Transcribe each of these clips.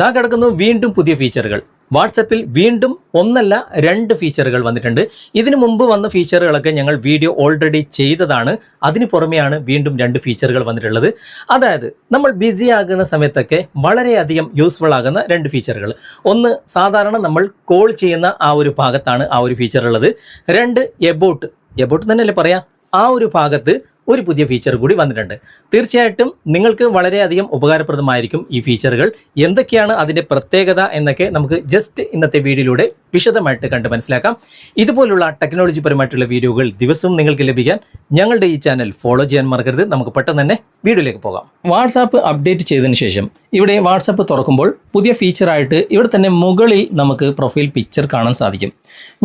ദാ കിടക്കുന്നു വീണ്ടും പുതിയ ഫീച്ചറുകൾ വാട്സപ്പിൽ വീണ്ടും ഒന്നല്ല രണ്ട് ഫീച്ചറുകൾ വന്നിട്ടുണ്ട്. ഇതിനു മുമ്പ് വന്ന ഫീച്ചറുകളൊക്കെ ഞങ്ങൾ വീഡിയോ ഓൾറെഡി ചെയ്തതാണ്. അതിന് പുറമെയാണ് വീണ്ടും രണ്ട് ഫീച്ചറുകൾ വന്നിട്ടുള്ളത്. അതായത് നമ്മൾ ബിസി ആകുന്ന സമയത്തൊക്കെ വളരെയധികം യൂസ്ഫുൾ ആകുന്ന രണ്ട് ഫീച്ചറുകൾ ഒന്ന് സാധാരണ നമ്മൾ കോൾ ചെയ്യുന്ന ആ ഒരു ഭാഗത്താണ് ആ ഒരു ഫീച്ചർ ഉള്ളത്. രണ്ട് എബോട്ട് എബോട്ട് തന്നെയല്ലേ പറയാം? ആ ഒരു ഭാഗത്ത് ഒരു പുതിയ ഫീച്ചർ കൂടി വന്നിട്ടുണ്ട്. തീർച്ചയായിട്ടും നിങ്ങൾക്ക് വളരെയധികം ഉപകാരപ്രദമായിരിക്കും ഈ ഫീച്ചറുകൾ എന്തൊക്കെയാണ് അതിന്റെ പ്രത്യേകത എന്നൊക്കെ നമുക്ക് ജസ്റ്റ് ഇന്നത്തെ വീഡിയോയിലൂടെ വിശദമായിട്ട് കണ്ട് മനസ്സിലാക്കാം. ഇതുപോലുള്ള ടെക്നോളജി പരമായിട്ടുള്ള വീഡിയോകൾ ദിവസവും നിങ്ങൾക്ക് ലഭിക്കാൻ ഞങ്ങളുടെ ഈ ചാനൽ ഫോളോ ചെയ്യാൻ മറക്കരുത്. നമുക്ക് പെട്ടെന്ന് തന്നെ വീഡിയോയിലേക്ക് പോകാം. വാട്സാപ്പ് അപ്ഡേറ്റ് ചെയ്തതിന് ശേഷം ഇവിടെ വാട്സാപ്പ് തുറക്കുമ്പോൾ പുതിയ ഫീച്ചറായിട്ട് ഇവിടെ തന്നെ മുകളിൽ നമുക്ക് പ്രൊഫൈൽ പിക്ചർ കാണാൻ സാധിക്കും.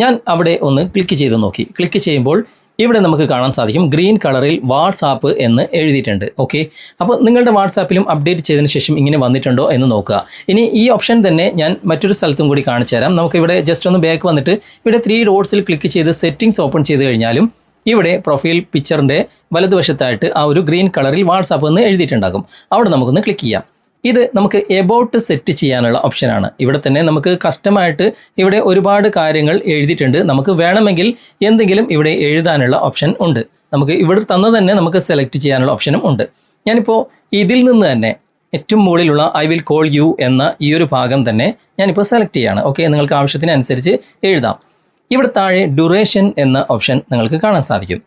ഞാൻ അവിടെ ഒന്ന് ക്ലിക്ക് ചെയ്ത് നോക്കി. ക്ലിക്ക് ചെയ്യുമ്പോൾ ഇവിടെ നമുക്ക് കാണാൻ സാധിക്കും ഗ്രീൻ കളറിൽ വാട്സാപ്പ് എന്ന് എഴുതിയിട്ടുണ്ട്. ഓക്കെ അപ്പോൾ നിങ്ങളുടെ വാട്സാപ്പിലും അപ്ഡേറ്റ് ചെയ്തതിന് ശേഷം ഇങ്ങനെ വന്നിട്ടുണ്ടോ എന്ന് നോക്കുക. ഇനി ഈ ഓപ്ഷൻ തന്നെ ഞാൻ മറ്റൊരു സ്ഥലത്തും കൂടി കാണിച്ചു തരാം നമുക്ക് ഇവിടെ ജസ്റ്റ് ഒന്ന് ബാക്ക് വന്നിട്ട് ഇവിടെ ത്രീ ഡോട്ട്സിൽ ക്ലിക്ക് ചെയ്ത് സെറ്റിംഗ്സ് ഓപ്പൺ ചെയ്ത് കഴിഞ്ഞാലും ഇവിടെ പ്രൊഫൈൽ പിക്ചറിന്റെ വലതുവശത്തായിട്ട് ആ ഒരു ഗ്രീൻ കളറിൽ വാട്സാപ്പ് എന്ന് എഴുതിയിട്ടുണ്ടാകും. അവിടെ നമുക്കൊന്ന് ക്ലിക്ക് ചെയ്യാം. ഇത് നമുക്ക് എബൌട്ട് സെറ്റ് ചെയ്യാനുള്ള ഓപ്ഷനാണ് ഇവിടെ തന്നെ നമുക്ക് കസ്റ്റമായിട്ട് ഇവിടെ ഒരുപാട് കാര്യങ്ങൾ എഴുതിയിട്ടുണ്ട്. നമുക്ക് വേണമെങ്കിൽ എന്തെങ്കിലും ഇവിടെ എഴുതാനുള്ള ഓപ്ഷൻ ഉണ്ട്. നമുക്ക് ഇവിടെ തന്നെ നമുക്ക് സെലക്ട് ചെയ്യാനുള്ള ഓപ്ഷനും ഉണ്ട്. ഞാനിപ്പോൾ ഇതിൽ നിന്ന് തന്നെ ഏറ്റവും മുകളിലുള്ള ഐ വിൽ കോൾ യു എന്ന ഈ ഒരു ഭാഗം തന്നെ ഞാനിപ്പോൾ സെലക്ട് ചെയ്യാണ്. ഓക്കെ നിങ്ങൾക്ക് ആവശ്യത്തിനനുസരിച്ച് എഴുതാം. ഇവിടെ താഴെ ഡ്യൂറേഷൻ എന്ന ഓപ്ഷൻ നിങ്ങൾക്ക് കാണാൻ സാധിക്കും.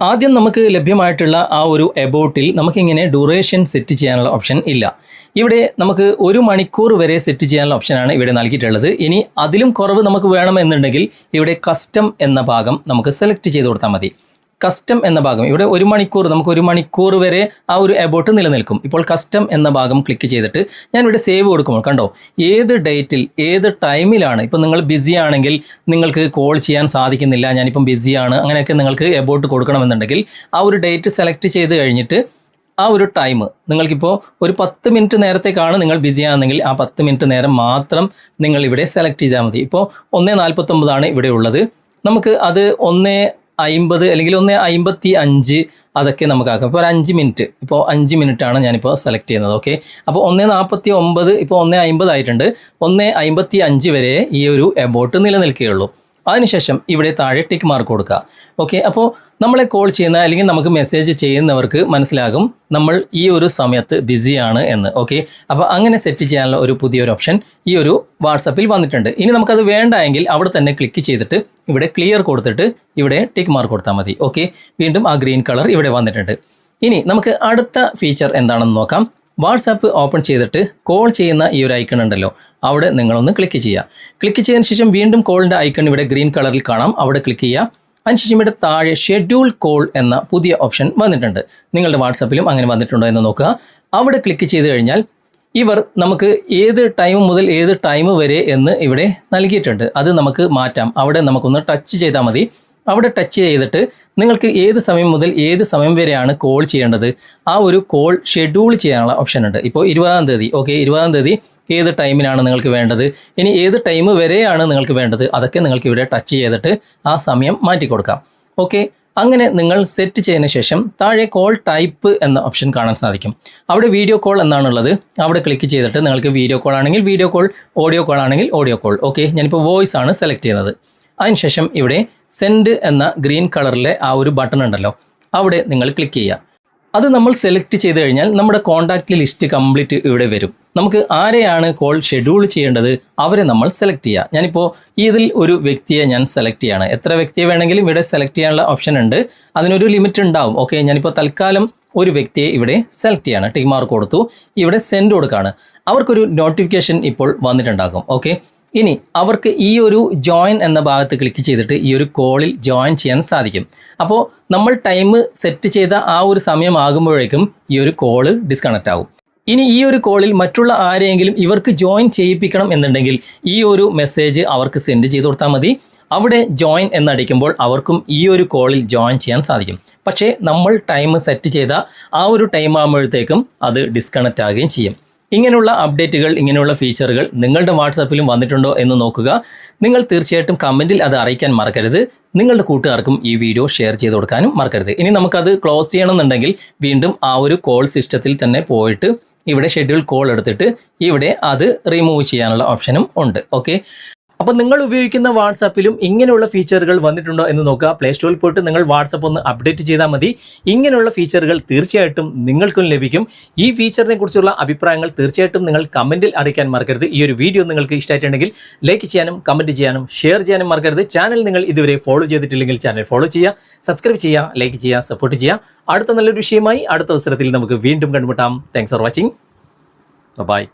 ആദ്യം നമുക്ക് ലഭ്യമായിട്ടുള്ള ആ ഒരു എബോട്ടിൽ നമുക്കിങ്ങനെ ഡ്യൂറേഷൻ സെറ്റ് ചെയ്യാനുള്ള ഓപ്ഷൻ ഇല്ല. ഇവിടെ നമുക്ക് ഒരു മണിക്കൂർ വരെ സെറ്റ് ചെയ്യാനുള്ള ഓപ്ഷനാണ് ഇവിടെ നൽകിയിട്ടുള്ളത്. ഇനി അതിലും കുറവ് നമുക്ക് വേണമെന്നുണ്ടെങ്കിൽ ഇവിടെ കസ്റ്റം എന്ന ഭാഗം നമുക്ക് സെലക്ട് ചെയ്ത് കൊടുത്താൽ മതി. കസ്റ്റം എന്ന ഭാഗം. ഇവിടെ ഒരു മണിക്കൂർ നമുക്ക് ഒരു മണിക്കൂർ വരെ ആ ഒരു എബോട്ട് നിലനിൽക്കും. ഇപ്പോൾ കസ്റ്റം എന്ന ഭാഗം ക്ലിക്ക് ചെയ്തിട്ട് ഞാൻ ഇവിടെ സേവ് കൊടുക്കുമ്പോൾ കണ്ടോ ഏത് ഡേറ്റിൽ ഏത് ടൈമിലാണ് ഇപ്പോൾ നിങ്ങൾ ബിസി ആണെങ്കിൽ നിങ്ങൾക്ക് കോൾ ചെയ്യാൻ സാധിക്കുന്നില്ല ഞാനിപ്പം ബിസിയാണ് അങ്ങനെയൊക്കെ നിങ്ങൾക്ക് എബോട്ട് കൊടുക്കണമെന്നുണ്ടെങ്കിൽ ആ ഒരു ഡേറ്റ് സെലക്ട് ചെയ്ത് കഴിഞ്ഞിട്ട് ആ ഒരു ടൈം നിങ്ങൾക്കിപ്പോൾ ഒരു പത്ത് മിനിറ്റ് നേരത്തേക്കാണ് നിങ്ങൾ ബിസി ആണെങ്കിൽ ആ പത്ത് മിനിറ്റ് നേരം മാത്രം നിങ്ങൾ ഇവിടെ സെലക്ട് ചെയ്താൽ മതി. ഇപ്പോൾ ഒന്ന് നാൽപ്പത്തൊമ്പതാണ് ഇവിടെ ഉള്ളത്. നമുക്ക് അത് ഒന്ന് അമ്പത് അല്ലെങ്കിൽ ഒന്ന് അമ്പത്തി അഞ്ച് അതൊക്കെ നമുക്കാക്കാം. ഇപ്പോൾ ഒരു അഞ്ച് മിനിറ്റ്. ഇപ്പോൾ അഞ്ച് മിനിറ്റാണ് ഞാനിപ്പോൾ സെലക്ട് ചെയ്യുന്നത്. ഓക്കെ അപ്പോൾ ഒന്ന് നാൽപ്പത്തി ഒമ്പത് ഇപ്പോൾ ഒന്ന് അമ്പത് ആയിട്ടുണ്ട്. ഒന്ന് അമ്പത്തി അഞ്ച് വരെ ഈ ഒരു എബോട്ട് നിലനിൽക്കുകയുള്ളൂ. അതിനുശേഷം ഇവിടെ താഴെ ടിക്ക് മാർക്ക് കൊടുക്കുക. ഓക്കെ അപ്പോൾ നമ്മളെ കോൾ ചെയ്യുന്ന അല്ലെങ്കിൽ നമുക്ക് മെസ്സേജ് ചെയ്യുന്നവർക്ക് മനസ്സിലാകും നമ്മൾ ഈ ഒരു സമയത്ത് ബിസിയാണ് എന്ന്. ഓക്കെ അപ്പോൾ അങ്ങനെ സെറ്റ് ചെയ്യാനുള്ള ഒരു പുതിയൊരു ഓപ്ഷൻ ഈ ഒരു വാട്സപ്പിൽ വന്നിട്ടുണ്ട്. ഇനി നമുക്കത് വേണ്ട എങ്കിൽ അവിടെ തന്നെ ക്ലിക്ക് ചെയ്തിട്ട് ഇവിടെ ക്ലിയർ കൊടുത്തിട്ട് ഇവിടെ ടിക്ക് മാർക്ക് കൊടുത്താൽ മതി. ഓക്കെ വീണ്ടും ആ ഗ്രീൻ കളർ ഇവിടെ വന്നിട്ടുണ്ട്. ഇനി നമുക്ക് അടുത്ത ഫീച്ചർ എന്താണെന്ന് നോക്കാം. വാട്സാപ്പ് ഓപ്പൺ ചെയ്തിട്ട് കോൾ ചെയ്യുന്ന ഈ ഒരു ഐക്കൺ ഉണ്ടല്ലോ അവിടെ നിങ്ങളൊന്ന് ക്ലിക്ക് ചെയ്യുക. ക്ലിക്ക് ചെയ്തതിന് ശേഷം വീണ്ടും കോളിന്റെ ഐക്കൺ ഇവിടെ ഗ്രീൻ കളറിൽ കാണാം. അവിടെ ക്ലിക്ക് ചെയ്യുക. അതിനുശേഷം ഇവിടെ താഴെ ഷെഡ്യൂൾ കോൾ എന്ന പുതിയ ഓപ്ഷൻ വന്നിട്ടുണ്ട്. നിങ്ങളുടെ വാട്സാപ്പിലും അങ്ങനെ വന്നിട്ടുണ്ടോ എന്ന് നോക്കുക. അവിടെ ക്ലിക്ക് ചെയ്ത് കഴിഞ്ഞാൽ ഇവർ നമുക്ക് ഏത് ടൈം മുതൽ ഏത് ടൈം വരെ എന്ന് ഇവിടെ നൽകിയിട്ടുണ്ട്. അത് നമുക്ക് മാറ്റാം. അവിടെ നമുക്കൊന്ന് ടച്ച് ചെയ്താൽ മതി. അവിടെ ടച്ച് ചെയ്തിട്ട് നിങ്ങൾക്ക് ഏത് സമയം മുതൽ ഏത് സമയം വരെയാണ് കോൾ ചെയ്യേണ്ടത്? ആ ഒരു കോൾ ഷെഡ്യൂൾ ചെയ്യാനുള്ള ഓപ്ഷൻ ഉണ്ട്. ഇപ്പോൾ ഇരുപതാം തീയതി ഓക്കെ ഇരുപതാം തീയതി ഏത് ടൈമിനാണ് നിങ്ങൾക്ക് വേണ്ടത്? ഇനി ഏത് ടൈം വരെയാണ് നിങ്ങൾക്ക് വേണ്ടത്? അതൊക്കെ നിങ്ങൾക്ക് ഇവിടെ ടച്ച് ചെയ്തിട്ട് ആ സമയം മാറ്റി കൊടുക്കാം. ഓക്കെ അങ്ങനെ നിങ്ങൾ സെറ്റ് ചെയ്തതിന് ശേഷം താഴെ കോൾ ടൈപ്പ് എന്ന ഓപ്ഷൻ കാണാൻ സാധിക്കും. അവിടെ വീഡിയോ കോൾ എന്നാണുള്ളത്. അവിടെ ക്ലിക്ക് ചെയ്തിട്ട് നിങ്ങൾക്ക് വീഡിയോ കോൾ ആണെങ്കിൽ വീഡിയോ കോൾ ഓഡിയോ കോൾ ആണെങ്കിൽ ഓഡിയോ കോൾ ഓക്കെ ഞാനിപ്പോൾ വോയിസ് ആണ് സെലക്ട് ചെയ്യുന്നത് അതിനുശേഷം ഇവിടെ സെൻഡ് എന്ന ഗ്രീൻ കളറിലെ ആ ഒരു ബട്ടൺ ഉണ്ടല്ലോ. അവിടെ നിങ്ങൾ ക്ലിക്ക് ചെയ്യുക. അത് നമ്മൾ സെലക്ട് ചെയ്ത് കഴിഞ്ഞാൽ നമ്മുടെ കോൺടാക്റ്റ് ലിസ്റ്റ് കംപ്ലീറ്റ് ഇവിടെ വരും. നമുക്ക് ആരെയാണ് കോൾ ഷെഡ്യൂൾ ചെയ്യേണ്ടത് അവരെ നമ്മൾ സെലക്ട് ചെയ്യുക. ഞാനിപ്പോൾ ഇതിൽ ഒരു വ്യക്തിയെ ഞാൻ സെലക്ട് ചെയ്യാണ്. എത്ര വ്യക്തിയെ വേണമെങ്കിലും ഇവിടെ സെലക്ട് ചെയ്യാനുള്ള ഓപ്ഷൻ ഉണ്ട്. അതിനൊരു ലിമിറ്റ് ഉണ്ടാവും. ഓക്കെ ഞാനിപ്പോൾ തൽക്കാലം ഒരു വ്യക്തിയെ ഇവിടെ സെലക്ട് ചെയ്യാണ്. ടിക്ക് മാർക്ക് കൊടുത്തു. ഇവിടെ സെൻഡ് കൊടുക്കുകയാണ് അവർക്കൊരു നോട്ടിഫിക്കേഷൻ ഇപ്പോൾ വന്നിട്ടുണ്ടാകും. ഓക്കെ ഇനി അവർക്ക് ഈ ഒരു ജോയിൻ എന്ന ഭാഗത്ത് ക്ലിക്ക് ചെയ്തിട്ട് ഈ ഒരു കോളിൽ ജോയിൻ ചെയ്യാൻ സാധിക്കും. അപ്പോൾ നമ്മൾ ടൈം സെറ്റ് ചെയ്ത ആ ഒരു സമയമാകുമ്പോഴേക്കും ഈ ഒരു കോൾ ഡിസ്കണക്റ്റ് ആകും ഇനി ഈ ഒരു കോളിൽ മറ്റുള്ള ആരെയെങ്കിലും ഇവർക്ക് ജോയിൻ ചെയ്യിപ്പിക്കണം എന്നുണ്ടെങ്കിൽ ഈ ഒരു മെസ്സേജ് അവർക്ക് സെൻഡ് ചെയ്ത് കൊടുത്താൽ മതി. അവിടെ ജോയിൻ എന്നടിക്കുമ്പോൾ അവർക്കും ഈ ഒരു കോളിൽ ജോയിൻ ചെയ്യാൻ സാധിക്കും. പക്ഷേ നമ്മൾ ടൈം സെറ്റ് ചെയ്ത ആ ഒരു ടൈം ആകുമ്പോഴത്തേക്കും അത് ഡിസ്കണക്റ്റ് ആകുകയും ചെയ്യും. ഇങ്ങനെയുള്ള അപ്ഡേറ്റുകൾ ഇങ്ങനെയുള്ള ഫീച്ചറുകൾ നിങ്ങളുടെ വാട്സാപ്പിലും വന്നിട്ടുണ്ടോ എന്ന് നോക്കുക. നിങ്ങൾ തീർച്ചയായിട്ടും കമന്റിൽ അത് അറിയിക്കാൻ മറക്കരുത്. നിങ്ങളുടെ കൂട്ടുകാർക്കും ഈ വീഡിയോ ഷെയർ ചെയ്ത് കൊടുക്കാനും മറക്കരുത്. ഇനി നമുക്കത് ക്ലോസ് ചെയ്യണമെന്നുണ്ടെങ്കിൽ വീണ്ടും ആ ഒരു കോൾ സിസ്റ്റത്തിൽ തന്നെ പോയിട്ട് ഇവിടെ ഷെഡ്യൂൾ കോൾ എടുത്തിട്ട് ഇവിടെ അത് റിമൂവ് ചെയ്യാനുള്ള ഓപ്ഷനും ഉണ്ട്. ഓക്കെ അപ്പോൾ നിങ്ങൾ ഉപയോഗിക്കുന്ന വാട്സാപ്പിലും ഇങ്ങനെയുള്ള ഫീച്ചറുകൾ വന്നിട്ടുണ്ടോ എന്ന് നോക്കുക. പ്ലേ സ്റ്റോറിൽ പോയിട്ട് നിങ്ങൾ വാട്സപ്പ് ഒന്ന് അപ്ഡേറ്റ് ചെയ്താൽ മതി. ഇങ്ങനെയുള്ള ഫീച്ചറുകൾ തീർച്ചയായിട്ടും നിങ്ങൾക്കും ലഭിക്കും. ഈ ഫീച്ചറിനെ കുറിച്ചുള്ള അഭിപ്രായങ്ങൾ തീർച്ചയായിട്ടും നിങ്ങൾ കമന്റിൽ അറിയിക്കാൻ മറക്കരുത്. ഈ ഒരു വീഡിയോ നിങ്ങൾക്ക് ഇഷ്ടമായിട്ടുണ്ടെങ്കിൽ ലൈക്ക് ചെയ്യാനും കമന്റ് ചെയ്യാനും ഷെയർ ചെയ്യാനും മറക്കരുത്. ചാനൽ നിങ്ങൾ ഇതുവരെ ഫോളോ ചെയ്തിട്ടില്ലെങ്കിൽ ചാനൽ ഫോളോ ചെയ്യുക. സബ്സ്ക്രൈബ് ചെയ്യുക ലൈക്ക് ചെയ്യുക സപ്പോർട്ട് ചെയ്യുക. അടുത്ത നല്ലൊരു വിഷയമായി അടുത്ത അവസരത്തിൽ നമുക്ക് വീണ്ടും കണ്ടുമുട്ടാം. Thanks for watching bye